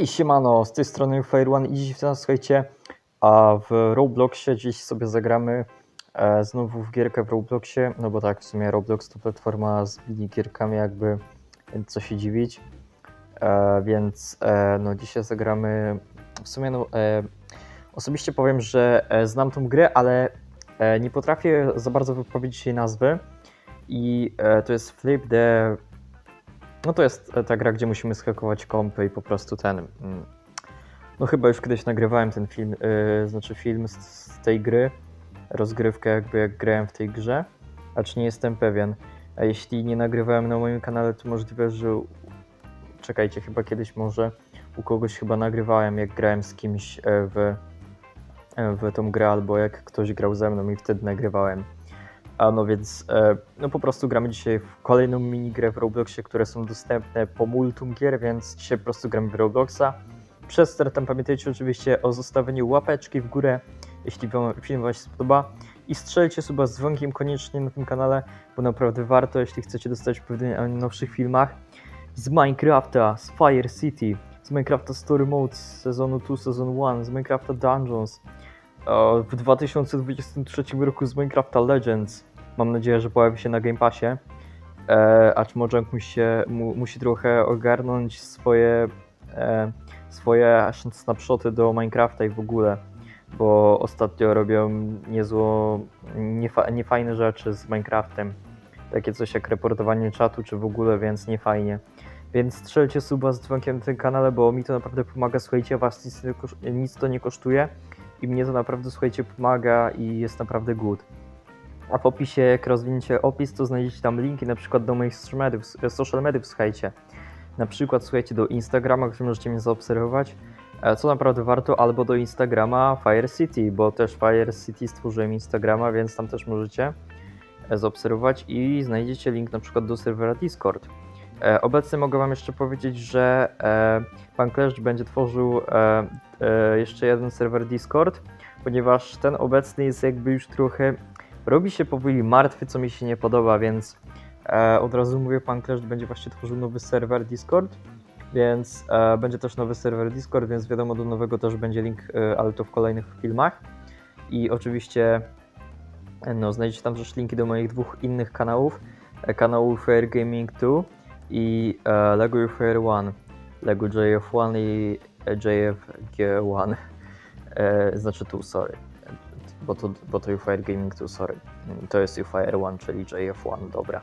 Hej, siemano, z tej strony Fire One i dziś w nas, słuchajcie, a w Robloxie dziś sobie zagramy e, znowu w gierkę w Robloxie, no bo tak, w sumie Roblox to platforma z minigierkami jakby, co się dziwić, e, więc e, no dzisiaj zagramy, w sumie no, e, osobiście powiem, że e, znam tą grę, ale e, nie potrafię za bardzo wypowiedzieć jej nazwy i e, to jest Flip the no to jest e, ta gra, gdzie musimy skakować kompy i po prostu ten. mm, No chyba już kiedyś nagrywałem ten film, yy, znaczy film z, z tej gry, rozgrywkę jakby jak grałem w tej grze, acz nie jestem pewien. A jeśli nie nagrywałem na moim kanale, to możliwe, że czekajcie, chyba kiedyś może u kogoś chyba nagrywałem, jak grałem z kimś e, w, w tą grę, albo jak ktoś grał ze mną i wtedy nagrywałem. A no więc, e, no po prostu gramy dzisiaj w kolejną minigrę w Robloxie, które są dostępne po multum gier, więc dzisiaj po prostu gramy w Robloxa. Przed startem pamiętajcie oczywiście o zostawieniu łapeczki w górę, jeśli wam film wam się spodoba. I strzelcie suba z dzwonkiem koniecznie na tym kanale, bo naprawdę warto, jeśli chcecie dostać pewnie o nowszych filmach. Z Minecrafta, z Fire City, z Minecrafta Story Mode z sezonu 2, sezon 1, z Minecrafta Dungeons, w 2023 roku z Minecrafta Legends. Mam nadzieję, że pojawi się na Game Passie. E, acz Mojang musi, mu, musi trochę ogarnąć swoje, e, swoje snapshoty do Minecrafta i w ogóle, bo ostatnio robią niezło, niefa, niefajne rzeczy z Minecraftem. Takie coś jak reportowanie czatu, czy w ogóle, więc niefajnie. Więc strzelcie suba z dzwonkiem na tym kanale, bo mi to naprawdę pomaga. Słuchajcie, was nic, nic to nie kosztuje i mnie to naprawdę, słuchajcie, pomaga i jest naprawdę good. A w opisie, jak rozwiniecie opis, to znajdziecie tam linki na przykład do moich social mediów, social mediów słuchajcie. Na przykład, słuchajcie, do Instagrama, gdzie możecie mnie zaobserwować, e, co naprawdę warto, albo do Instagrama Fire City, bo też Fire City stworzyłem Instagrama, więc tam też możecie e, zaobserwować i znajdziecie link na przykład do serwera Discord. E, Obecnie mogę Wam jeszcze powiedzieć, że e, Pan Clash będzie tworzył e, e, jeszcze jeden serwer Discord, ponieważ ten obecny jest jakby już trochę robi się powoli martwy, co mi się nie podoba, więc e, od razu mówię, pan Clash będzie właśnie tworzył nowy serwer Discord, więc e, będzie też nowy serwer Discord, więc wiadomo, do nowego też będzie link, e, ale to w kolejnych filmach. I oczywiście e, no, znajdziecie tam też linki do moich dwóch innych kanałów, e, kanału Fair Gaming 2 i e, Lego Fair 1, Lego JF1 i e, JFG1, e, znaczy tu, sorry bo to, bo to UFire Gaming 2, sorry. To jest UFire 1, czyli JF1, dobra.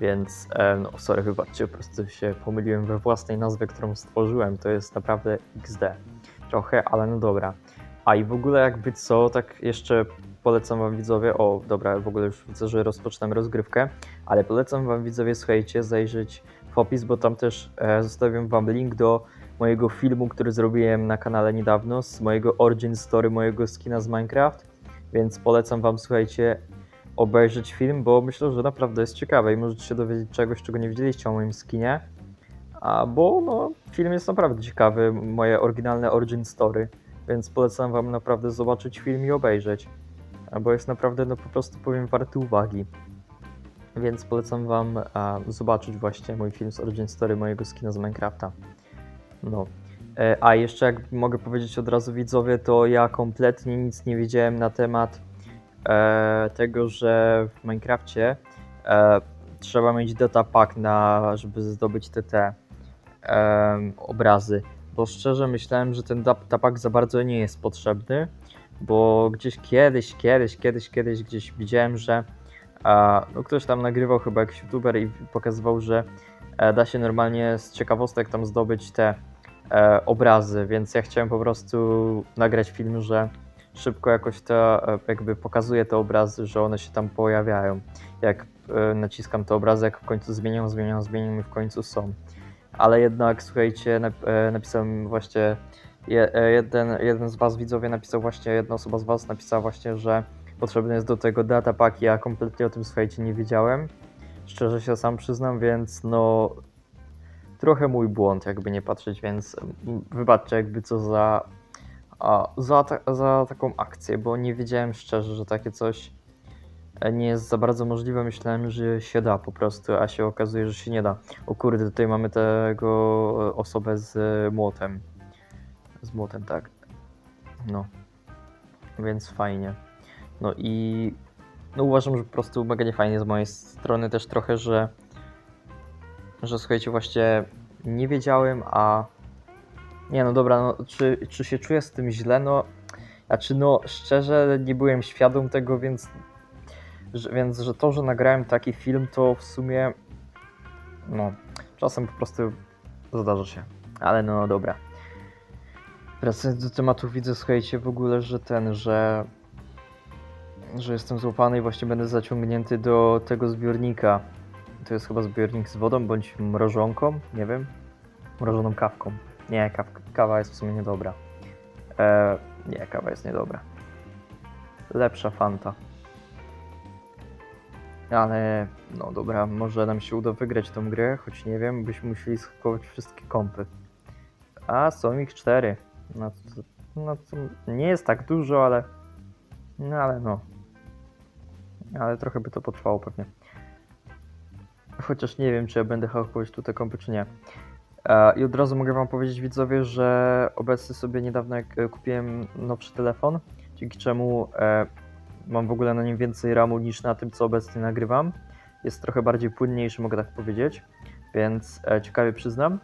Więc, e, no sorry, wybaczcie, po prostu się pomyliłem we własnej nazwie, którą stworzyłem. To jest naprawdę XD. Trochę, ale no dobra. A i w ogóle jakby co, tak jeszcze polecam wam widzowie, o dobra, w ogóle już widzę, że rozpoczynam rozgrywkę, ale polecam wam widzowie, słuchajcie, zajrzeć w opis, bo tam też e, zostawiam wam link do mojego filmu, który zrobiłem na kanale niedawno, z mojego origin story, mojego skina z Minecraft więc polecam Wam, słuchajcie, obejrzeć film, bo myślę, że naprawdę jest ciekawy i możecie się dowiedzieć czegoś, czego nie widzieliście o moim skinie. A bo no, film jest naprawdę ciekawy, moje oryginalne origin story, więc polecam Wam naprawdę zobaczyć film i obejrzeć, bo jest naprawdę, no po prostu powiem, warty uwagi. Więc polecam Wam a, zobaczyć właśnie mój film z origin story mojego skina z Minecrafta. No. E, A jeszcze jak mogę powiedzieć od razu widzowie, to ja kompletnie nic nie wiedziałem na temat e, tego, że w Minecrafcie e, trzeba mieć data pack na, żeby zdobyć te, te obrazy. Bo szczerze myślałem, że ten data pack za bardzo nie jest potrzebny, bo gdzieś kiedyś, kiedyś, kiedyś, kiedyś gdzieś widziałem, że no ktoś tam nagrywał chyba jakiś youtuber i pokazywał, że da się normalnie z ciekawostek tam zdobyć te obrazy, więc ja chciałem po prostu nagrać film, że szybko jakoś to e, jakby pokazuje te obrazy, że one się tam pojawiają. Jak e, naciskam te obrazy, jak w końcu zmienią, zmienią, zmienią i w końcu są. Ale jednak, słuchajcie, nap, e, napisałem właśnie, je, e, jeden, jeden z was widzowie napisał właśnie, jedna osoba z was napisała właśnie, że potrzebny jest do tego datapack, ja kompletnie o tym, słuchajcie, nie wiedziałem. Szczerze się sam przyznam, więc no trochę mój błąd, jakby nie patrzeć, więc wybaczcie jakby co za, za, za taką akcję, bo nie wiedziałem szczerze, że takie coś e, nie jest za bardzo możliwe. Myślałem, że się da po prostu, a się okazuje, że się nie da. O kurde, tutaj mamy tego e, osobę z e, młotem. Z młotem, tak. No. Więc fajnie. No i no uważam, że po prostu mega nie fajnie z mojej strony też trochę, że że słuchajcie, właśnie nie wiedziałem, a nie no dobra, no czy, czy się czuję z tym źle? No, znaczy no szczerze nie byłem świadom tego, więc że, więc że to, że nagrałem taki film, to w sumie no czasem po prostu zdarza się. Ale no dobra. Wracając do tematu, widzę, słuchajcie, w ogóle, że ten, że że jestem złapany i właśnie będę zaciągnięty do tego zbiornika. To jest chyba zbiornik z wodą bądź mrożonką, nie wiem. Mrożoną kawką. Nie, kaw, kawa jest w sumie niedobra. E, nie, kawa jest niedobra. Lepsza Fanta. Ale, no dobra, może nam się uda wygrać tą grę, choć nie wiem, byśmy musieli skupować wszystkie kompy. A, są ich cztery. No to, no to nie jest tak dużo, ale... No ale no. Ale trochę by to potrwało pewnie. Chociaż nie wiem, czy ja będę hakować tu te kompy, czy nie. E, I od razu mogę Wam powiedzieć, widzowie, że obecnie sobie niedawno e, kupiłem nowszy telefon, dzięki czemu e, mam w ogóle na nim więcej RAMu niż na tym, co obecnie nagrywam. Jest trochę bardziej płynniejszy, mogę tak powiedzieć, więc ciekawie przyznam.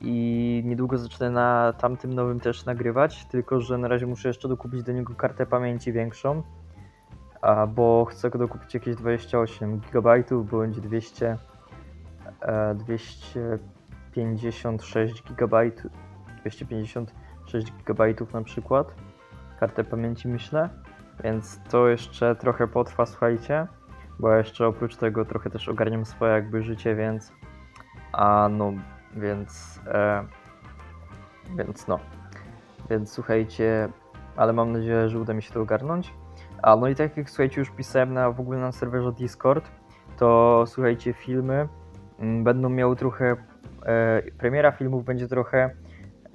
I niedługo zacznę na tamtym nowym też nagrywać, tylko że na razie muszę jeszcze dokupić do niego kartę pamięci większą, bo chcę go dokupić jakieś 28 GB bądź 200, e, 256 GB, 256 GB na przykład, kartę pamięci myślę, więc to jeszcze trochę potrwa, słuchajcie, bo jeszcze oprócz tego trochę też ogarniam swoje jakby życie, więc a no, więc e, więc no, więc słuchajcie, ale mam nadzieję, że uda mi się to ogarnąć. A no i tak jak słuchajcie, już pisałem na w ogóle na serwerze Discord, to słuchajcie, filmy będą miały trochę. E, premiera filmów będzie trochę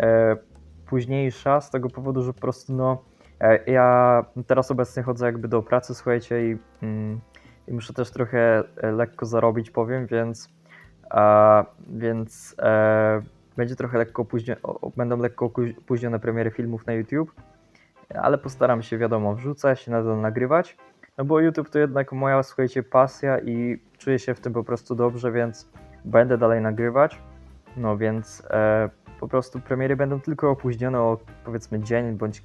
e, późniejsza, z tego powodu, że po prostu no. E, ja teraz obecnie chodzę jakby do pracy, słuchajcie, i, mm, i muszę też trochę e, lekko zarobić, powiem, więc. Więc e, będzie trochę lekko opóźnione, będą lekko opóź- opóźnione premiery filmów na YouTube ale postaram się, wiadomo, wrzucać, nadal nagrywać, no bo YouTube to jednak moja, słuchajcie, pasja i czuję się w tym po prostu dobrze, więc będę dalej nagrywać, no więc e, po prostu premiery będą tylko opóźnione o powiedzmy dzień bądź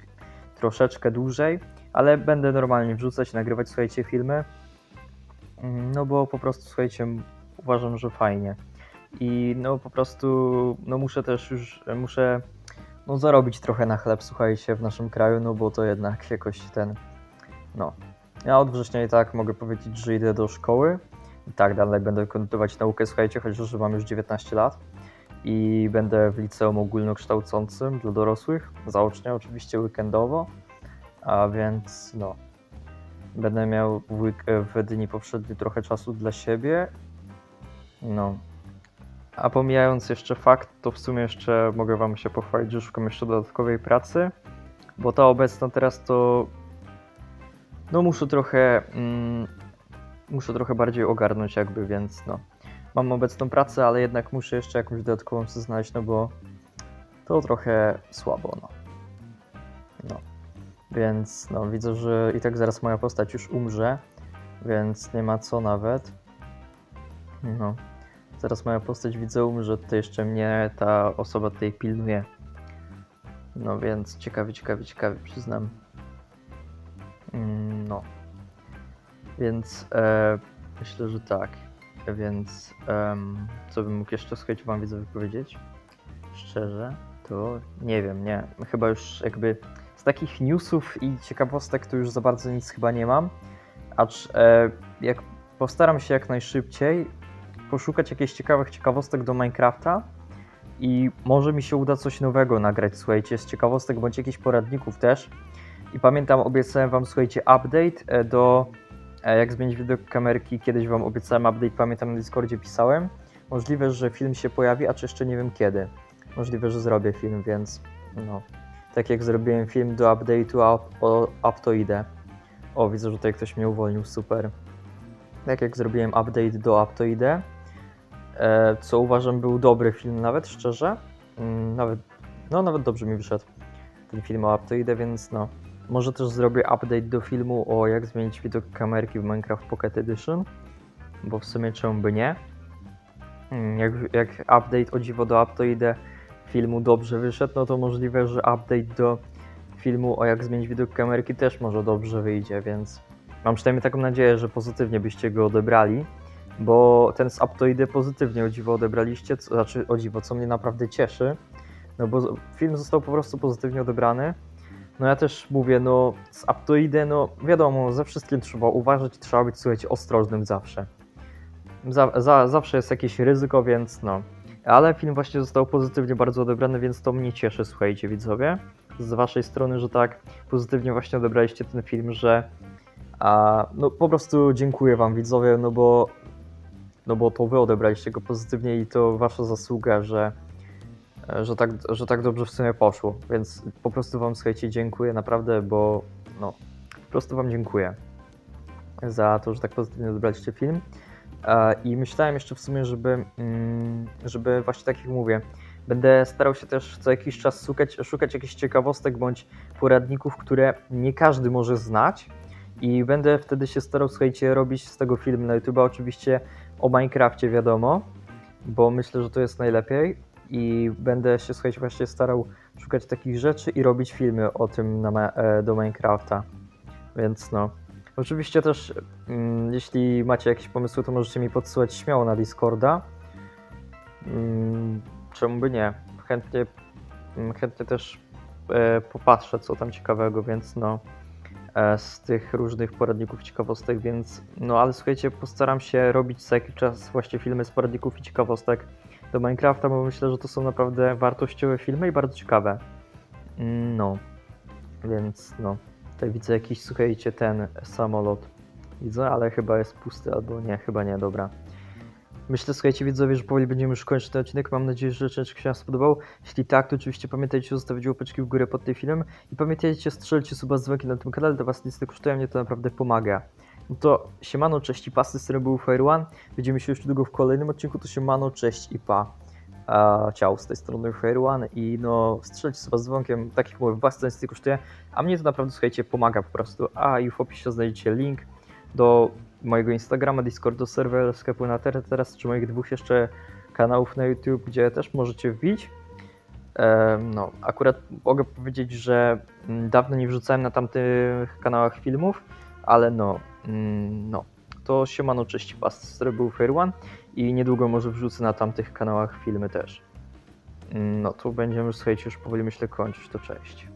troszeczkę dłużej, ale będę normalnie wrzucać, nagrywać, słuchajcie, filmy, Mm, no bo po prostu, słuchajcie, uważam, że fajnie. I no po prostu, no muszę też już, muszę no, zarobić trochę na chleb, słuchajcie, w naszym kraju, no bo to jednak jakoś ten, no. Ja od września i tak mogę powiedzieć, że idę do szkoły. I tak dalej będę kontynuować naukę, słuchajcie, chociaż mam już 19 lat. I będę w liceum ogólnokształcącym dla dorosłych, zaocznie oczywiście weekendowo, a więc no, będę miał w, w dni poprzedni trochę czasu dla siebie, no, a pomijając jeszcze fakt, to w sumie jeszcze mogę Wam się pochwalić, że szukam jeszcze dodatkowej pracy, bo ta obecna teraz to. No muszę trochę. Mm, muszę trochę bardziej ogarnąć, jakby, więc no. Mam obecną pracę, ale jednak muszę jeszcze jakąś dodatkową sobie znaleźć, no bo to trochę słabo, no. No. Więc no, widzę, że i tak zaraz moja postać już umrze, więc nie ma co nawet. No. Teraz moja postać widzę umrze, to jeszcze mnie ta osoba tutaj pilnuje. No więc ciekawie, ciekawie, ciekawie, przyznam. Więc e, myślę, że tak. Więc co bym mógł jeszcze słuchać wam widzę wypowiedzieć? Szczerze, to nie wiem, nie. Chyba już jakby z takich newsów i ciekawostek to już za bardzo nic chyba nie mam. Acz e, jak postaram się jak najszybciej poszukać jakichś ciekawych ciekawostek do Minecrafta i może mi się uda coś nowego nagrać, słuchajcie, z ciekawostek bądź jakichś poradników też. I pamiętam, obiecałem wam, słuchajcie, update e, do jak zmienić widok kamerki. Kiedyś wam obiecałem update, pamiętam na Discordzie pisałem. Możliwe, że film się pojawi, a czy jeszcze nie wiem kiedy. Możliwe, że zrobię film, więc no. Tak jak zrobiłem film do update'u, o, up to idę. O, widzę, że tutaj ktoś mnie uwolnił, super. tak jak zrobiłem update do Aptoide, e, co uważam był dobry film nawet, szczerze. Mm, Nawet, no nawet dobrze mi wyszedł ten film o Aptoide, więc no. Może też zrobię update do filmu o jak zmienić widok kamerki w Minecraft Pocket Edition, bo w sumie czemu by nie. Mm, Jak, jak update o dziwo do Aptoide filmu dobrze wyszedł, no to możliwe, że update do filmu o jak zmienić widok kamerki też może dobrze wyjdzie, więc mam przynajmniej taką nadzieję, że pozytywnie byście go odebrali, bo ten z Aptoide pozytywnie o dziwo odebraliście, co, znaczy o dziwo, co mnie naprawdę cieszy, no bo film został po prostu pozytywnie odebrany. No ja też mówię, no z Aptoide, no wiadomo, ze wszystkim trzeba uważać, trzeba być, słuchajcie, ostrożnym zawsze. Za, za, zawsze jest jakieś ryzyko, więc no. Ale film właśnie został pozytywnie bardzo odebrany, więc to mnie cieszy, słuchajcie, widzowie. Z waszej strony, że tak pozytywnie właśnie odebraliście ten film, że a, no po prostu dziękuję wam, widzowie, no bo no bo to wy odebraliście go pozytywnie i to wasza zasługa, że, że, tak, że tak dobrze w sumie poszło. Więc po prostu wam, słuchajcie, dziękuję naprawdę, bo no, po prostu wam dziękuję za to, że tak pozytywnie odebraliście film. E, I myślałem jeszcze w sumie, żeby, mm, żeby właśnie tak jak mówię, będę starał się też co jakiś czas szukać, szukać jakichś ciekawostek bądź poradników, które nie każdy może znać. I będę wtedy się starał, słuchajcie, robić z tego film na YouTube. Oczywiście o Minecrafcie wiadomo, bo myślę, że to jest najlepiej. I będę się, słuchajcie, właśnie starał szukać takich rzeczy i robić filmy o tym na, e, do Minecrafta. Więc no. Oczywiście też, mm, jeśli macie jakieś pomysły, to możecie mi podsyłać śmiało na Discorda. Mm, czemu by nie? Chętnie, mm, chętnie też e, popatrzę, co tam ciekawego, więc no. E, z tych różnych poradników ciekawostek, więc no ale słuchajcie, postaram się robić co jakiś czas właśnie filmy z poradników i ciekawostek do Minecrafta, bo myślę, że to są naprawdę wartościowe filmy i bardzo ciekawe. Mm, No, więc no. Tutaj widzę jakiś, słuchajcie, ten samolot. Widzę, ale chyba jest pusty, albo nie, chyba nie, dobra. Myślę, słuchajcie, widzowie, że powoli będziemy już kończyć ten odcinek. Mam nadzieję, że część się Wam spodobał. Jeśli tak, to oczywiście pamiętajcie zostawić łapeczki w górę pod tym filmem i pamiętajcie strzelcie suba z dzwonkiem na tym kanale, to Was nic nie kosztuje, mnie to naprawdę pomaga. No to siemano, cześć i pasy, z którym był Fire One. Widzimy się już niedługo w kolejnym odcinku, to siemano, cześć i pa. A, ciao, z tej strony Fire One i no strzelcie suba z dzwonkiem, takich mówię, Was to nie kosztuje, a mnie to naprawdę, słuchajcie, pomaga po prostu. A i w opisie znajdziecie link do mojego Instagrama, Discordu, serwer, sklepu na teraz, czy moich dwóch jeszcze kanałów na YouTube, gdzie też możecie wbić. No, akurat mogę powiedzieć, że mm, dawno nie wrzucałem na tamtych kanałach filmów, ale no, mm, no, to siemano, cześć, was, był Fair One i niedługo może wrzucę na tamtych kanałach filmy też. Mm, No, to będziemy, słuchajcie, już powoli myślę kończyć, to cześć.